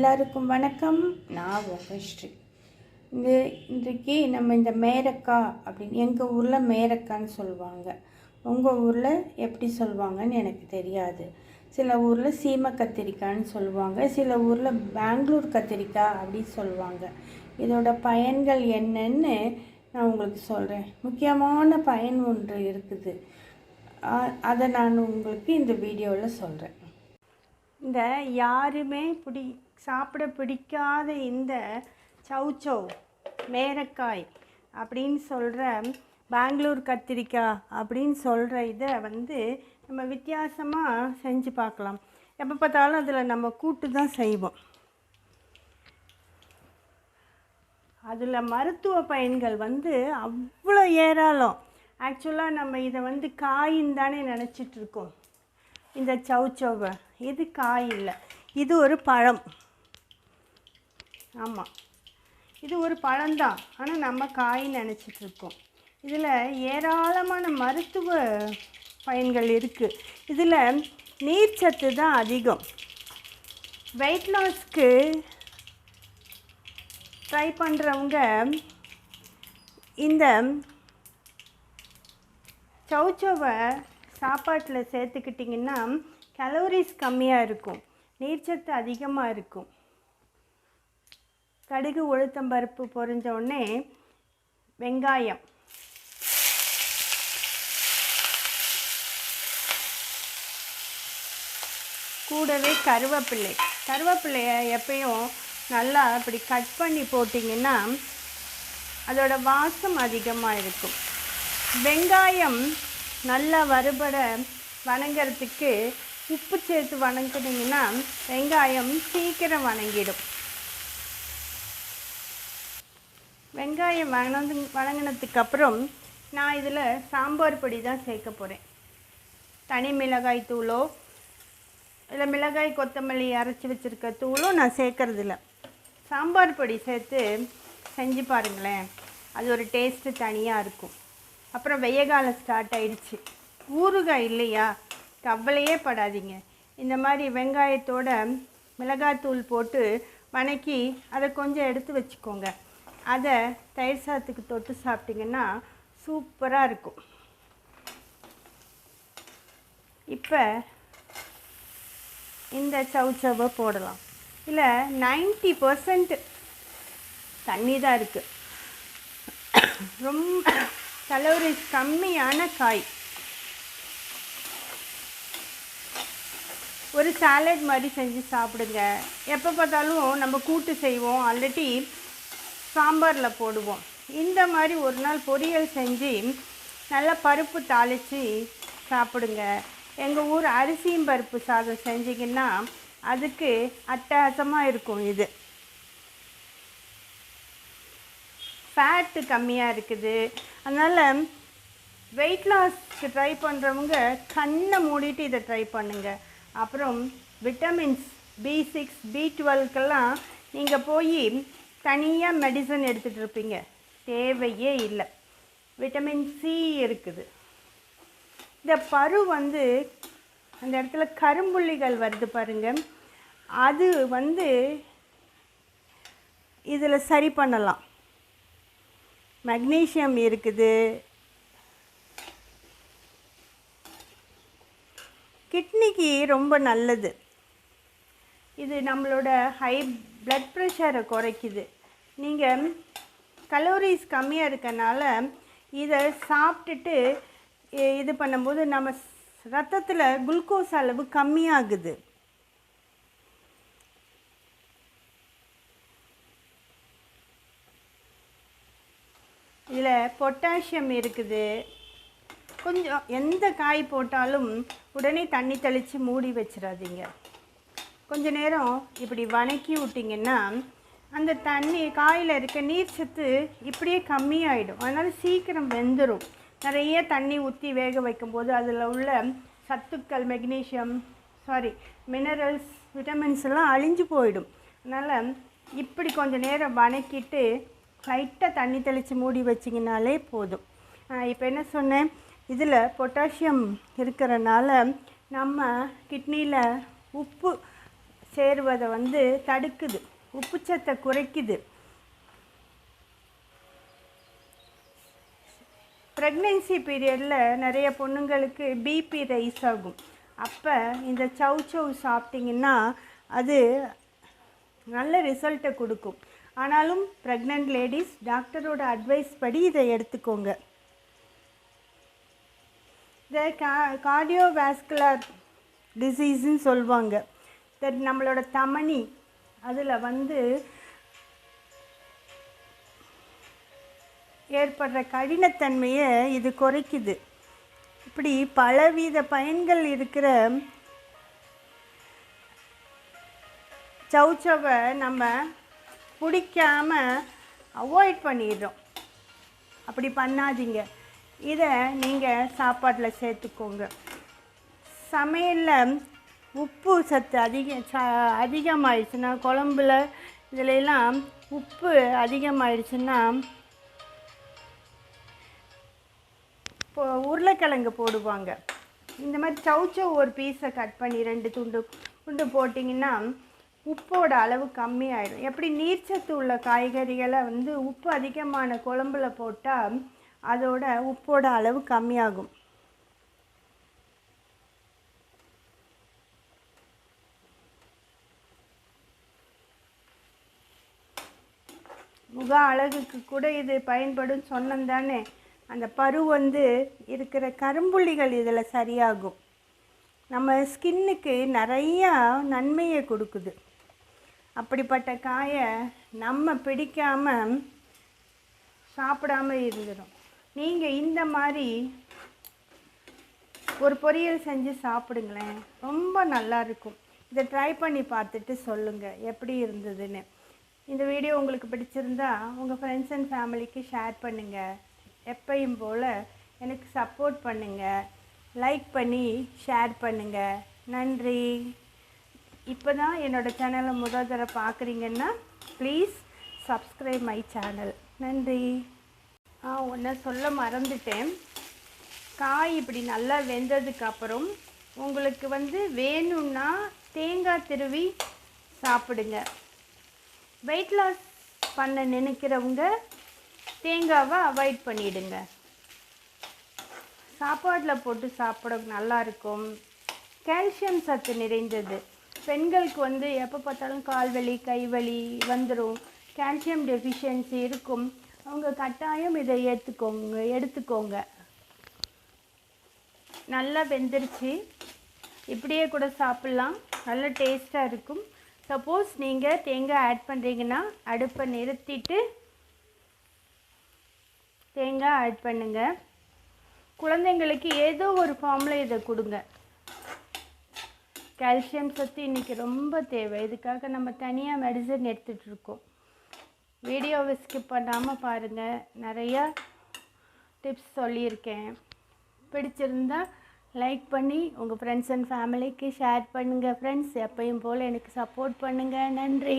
எல்லாருக்கும் வணக்கம். நான் உங்கள் ஸ்ரீ இந்த இன்றைக்கு நம்ம இந்த மேரக்காய் அப்படின்னு எங்கள் ஊரில் மேரக்கான்னு சொல்லுவாங்க. உங்கள் ஊரில் எப்படி சொல்லுவாங்கன்னு எனக்கு தெரியாது. சில ஊரில் சீம கத்திரிக்காய்ன்னு சொல்லுவாங்க. சில ஊரில் பெங்களூர் கத்திரிக்காய் அப்படின்னு சொல்லுவாங்க. இதோட பயன்கள் என்னன்னு நான் உங்களுக்கு சொல்கிறேன் முக்கியமான பயன் ஒன்று இருக்குது. அதை நான் உங்களுக்கு இந்த வீடியோவில் சொல்கிறேன் இந்த யாருமே பிடி சாப்பிட பிடிக்காத இந்த சவுச்சோ மேரக்காய் அப்படின்னு சொல்கிற பெங்களூர் கத்திரிக்காய் அப்படின்னு சொல்கிற இதை வந்து நம்ம வித்தியாசமாக செஞ்சு பார்க்கலாம். எப்போ பார்த்தாலும் அதில் நம்ம கூட்டு தான் செய்வோம். அதில் மருத்துவ பயன்கள் வந்து அவ்வளோ ஏராளம். ஆக்சுவலாக நம்ம இதை வந்து காயின்னு தானே நினச்சிட்ருக்கோம் இந்த சவுச்சோவை இது காய் இல்லை. இது ஒரு பழம். ஆமாம் இது ஒரு பழம்தான். ஆனால் நம்ம காய் நினச்சிட்ருக்கோம். இதில் ஏராளமான மருத்துவ பயன்கள் இருக்குது இதில் நீர்ச்சத்து தான் அதிகம். வெயிட் லாஸ்க்கு ட்ரை பண்ணுறவங்க இந்த சௌச்சோவை சாப்பாட்டில் சேர்த்துக்கிட்டிங்கன்னா கலோரிஸ் கம்மியாக இருக்கும். நீர்ச்சத்து அதிகமாக இருக்கும். கடுகு உளுத்தம்பருப்பு பொரிஞ்ச உடனே வெங்காயம். கூடவே கருவேப்பிள்ளை. கருவேப்பிள்ளையை எப்பயும் நல்லா இப்படி கட் பண்ணி போட்டிங்கன்னா அதோட வாசம் அதிகமாக இருக்கும். வெங்காயம் நல்லா வறுபட வணங்குறதுக்கு உப்பு சேர்த்து வணங்குனீங்கன்னா வெங்காயம் சீக்கிரம் வணங்கிடும். வெங்காயம் வணங்கு வணங்கினதுக்கு அப்புறம் நான் இதில் சாம்பார் பொடி தான் சேர்க்க போகிறேன் தனி மிளகாய் தூளோ இல்லை மிளகாய் கொத்தமல்லி அரைச்சி வச்சுருக்க தூளும் நான் சேர்க்குறதில்ல. சாம்பார் பொடி சேர்த்து செஞ்சு பாருங்களேன். அது ஒரு டேஸ்ட்டு தனியாக இருக்கும். அப்புறம் வெய்ய காலம் ஸ்டார்ட் ஆயிடுச்சு. ஊறுகாய் இல்லையா? கவலையே படாதீங்க. இந்த மாதிரி வெங்காயத்தோட மிளகாத்தூள் போட்டு வணக்கி அதை கொஞ்சம் எடுத்து வச்சுக்கோங்க. அதை தயிர் சாதத்துக்கு தொட்டு சாப்பிட்டிங்கன்னா சூப்பராக இருக்கும். இப்போ இந்த சவுச்சவை போடலாம். இல்லை நைன்ட்டி பர்சன்ட் தண்ணி தான் இருக்குது ரொம்ப கலோரிஸ் கம்மியான காய். ஒரு சாலட் மாதிரி செஞ்சு சாப்பிடுங்க. எப்போ பார்த்தாலும் நம்ம கூட்டு செய்வோம். ஆல்ரெடி சாம்பாரில் போடுவோம். இந்த மாதிரி ஒரு நாள் பொரியல் செஞ்சு நல்லா பருப்பு தாளித்து சாப்பிடுங்க. எங்கள் ஊர் அரிசியும் பருப்பு சாதம் செஞ்சிங்கன்னா அதுக்கு அட்டகாசமாக இருக்கும் இது. ஃபேட்டு கம்மியாக இருக்குது. அதனால் வெயிட் லாஸ்க்கு ட்ரை பண்ணுறவங்க கண்ணை மூடிட்டு இதை ட்ரை பண்ணுங்க. அப்புறம் விட்டமின்ஸ் பி சிக்ஸ் பி டுவெல்க்கெல்லாம் நீங்கள் போய் தனியாக மெடிசன் எடுத்துகிட்டு இருப்பீங்க தேவையே இல்லை. விட்டமின் சி இருக்குது. இந்த பரு வந்து அந்த இடத்துல கரும்புள்ளிகள் வருது பாருங்கள் அது வந்து இதில் சரி பண்ணலாம். மக்னீஷியம் இருக்குது. கிட்னிக்கு ரொம்ப நல்லது. இது நம்மளோட ஹை பிளட் ப்ரெஷரை குறைக்குது. நீங்கள் கலோரிஸ் கம்மியாக இருக்கனால இதை சாப்பிட்டுட்டு இது பண்ணும்போது நம்ம ரத்தத்தில் குளுக்கோஸ் அளவு கம்மியாகுது. இதில் பொட்டாசியம் இருக்குது. கொஞ்சம் எந்த காய் போட்டாலும் உடனே தண்ணி தெளித்து மூடி வச்சிடாதீங்க. கொஞ்ச நேரம் இப்படி வணக்கி விட்டிங்கன்னா அந்த தண்ணி காயில் இருக்க நீர் சத்து இப்படியே கம்மியாயிடும். அதனால் சீக்கிரம் வெந்துடும் நிறைய தண்ணி ஊற்றி வேக வைக்கும்போது அதில் உள்ள சத்துக்கள் மெக்னீஷியம் சாரி மினரல்ஸ் விட்டமின்ஸ் எல்லாம் அழிஞ்சு போயிடும். அதனால் இப்படி கொஞ்ச நேரம் வணக்கிட்டு லைட்டாக தண்ணி தெளித்து மூடி வச்சிங்கனாலே போதும். இப்போ என்ன சொன்னேன்? இதில் பொட்டாசியம் இருக்கிறனால நம்ம கிட்னியில் உப்பு சேருவதை வந்து தடுக்குது. உப்புச்சத்தை குறைக்குது. ப்ரெக்னென்சி பீரியடில் நிறைய பொண்ணுங்களுக்கு பிபி ரைஸ் ஆகும். அப்போ இந்த சவ் சவ் சாப்பிட்டிங்கன்னா அது நல்ல ரிசல்ட்டை கொடுக்கும். ஆனாலும் ப்ரெக்னென்ட் லேடிஸ் டாக்டரோட அட்வைஸ் படி இதை எடுத்துக்கோங்க. இந்த கா கார்டியோவேஸ்குலர் டிசீஸ்ன்னு சொல்லுவாங்க நம்மளோட தமனி அதில் வந்து ஏற்படுற கடினத்தன்மையை இது குறைக்குது. இப்படி பலவித பயன்கள் இருக்கிற சவுச்சவை நம்ம பிடிக்காமல் அவாய்ட் பண்ணிடுறோம். அப்படி பண்ணாதீங்க. இதை நீங்கள் சாப்பாட்டில் சேர்த்துக்கோங்க. சமையலில் உப்பு சத்து அதிக ச அதிகமாகிடுச்சுன்னா குழம்புல இதுல எல்லாம் உப்பு அதிகமாகிடுச்சுன்னா இப்போ உருளைக்கிழங்கு போடுவாங்க. இந்த மாதிரி சவுச்சவ் ஒரு பீஸை கட் பண்ணி ரெண்டு துண்டு துண்டு போட்டிங்கன்னா உப்போட அளவு கம்மியாயிடும். எப்படி நீர்ச்சத்து உள்ள காய்கறிகளை வந்து உப்பு அதிகமான குழம்புல போட்டால் அதோட உப்போட அளவு கம்மியாகும். முக அழகுக்கு கூட இது பயன்படும் சொன்னோம் தானே அந்த பரு வந்து இருக்கிற கரும்புள்ளிகள் இதில் சரியாகும். நம்ம ஸ்கின்னுக்கு நிறையா நன்மையை கொடுக்குது. அப்படிப்பட்ட காயை நம்ம பிடிக்காம சாப்பிடாம இருந்துடும் நீங்கள் இந்த மாதிரி ஒரு பொரியல் செஞ்சு சாப்பிடுங்களேன். ரொம்ப நல்லா இருக்கும். இதை ட்ரை பண்ணி பார்த்துட்டு சொல்லுங்கள் எப்படி இருந்ததுன்னு. இந்த வீடியோ உங்களுக்கு பிடிச்சிருந்தா உங்கள் ஃப்ரெண்ட்ஸ் அண்ட் ஃபேமிலிக்கு ஷேர் பண்ணுங்கள் எப்பையும் போல் எனக்கு சப்போர்ட் பண்ணுங்கள் லைக் பண்ணி ஷேர் பண்ணுங்கள் நன்றி. இப்போ தான் என்னோடய சேனலை முதல் தடவை பார்க்குறீங்கன்னா ப்ளீஸ் சப்ஸ்கிரைப் மை சேனல் நன்றி. ஆ ஒன்றை சொல்ல மறந்துட்டேன். காய் இப்படி நல்லா வெந்ததுக்கப்புறம் உங்களுக்கு வந்து வேணும்னா தேங்காய் திருவி சாப்பிடுங்க. வெயிட் லாஸ் பண்ண நினைக்கிறவங்க தேங்காவை அவாய்ட் பண்ணிடுங்க. சாப்பாட்டில் போட்டு சாப்பிட நல்லாயிருக்கும் கால்சியம் சத்து நிறைந்தது. பெண்களுக்கு வந்து எப்போ பார்த்தாலும் கால் வலி கை வலி வந்துடும் கால்சியம் டெஃபிஷியன்சி இருக்கும். அவங்க கட்டாயம் இதை ஏற்றுக்கோங்க எடுத்துக்கோங்க. நல்லா வெந்துருச்சு. இப்படியே கூட சாப்பிட்லாம். நல்ல டேஸ்ட்டாக இருக்கும். சப்போஸ் நீங்கள் தேங்காய் ஆட் பண்ணுறீங்கன்னா அடுப்பை நிறுத்திட்டு தேங்காய் ஆட் பண்ணுங்கள் குழந்தைங்களுக்கு ஏதோ ஒரு ஃபார்மில் இதை கொடுங்க. கால்சியம் சத்து இன்றைக்கி ரொம்ப தேவை. இதுக்காக நம்ம தனியாக மெடிசன் எடுத்துகிட்ருக்கோம் வீடியோவை ஸ்கிப் பண்ணாமல் பாருங்கள் நிறையா டிப்ஸ் சொல்லியிருக்கேன். பிடிச்சிருந்தா லைக் பண்ணி உங்கள் ஃப்ரெண்ட்ஸ் அண்ட் ஃபேமிலிக்கு ஷேர் பண்ணுங்கள் ஃப்ரெண்ட்ஸ் எப்பயும் போல் எனக்கு சப்போர்ட் பண்ணுங்கள் நன்றி.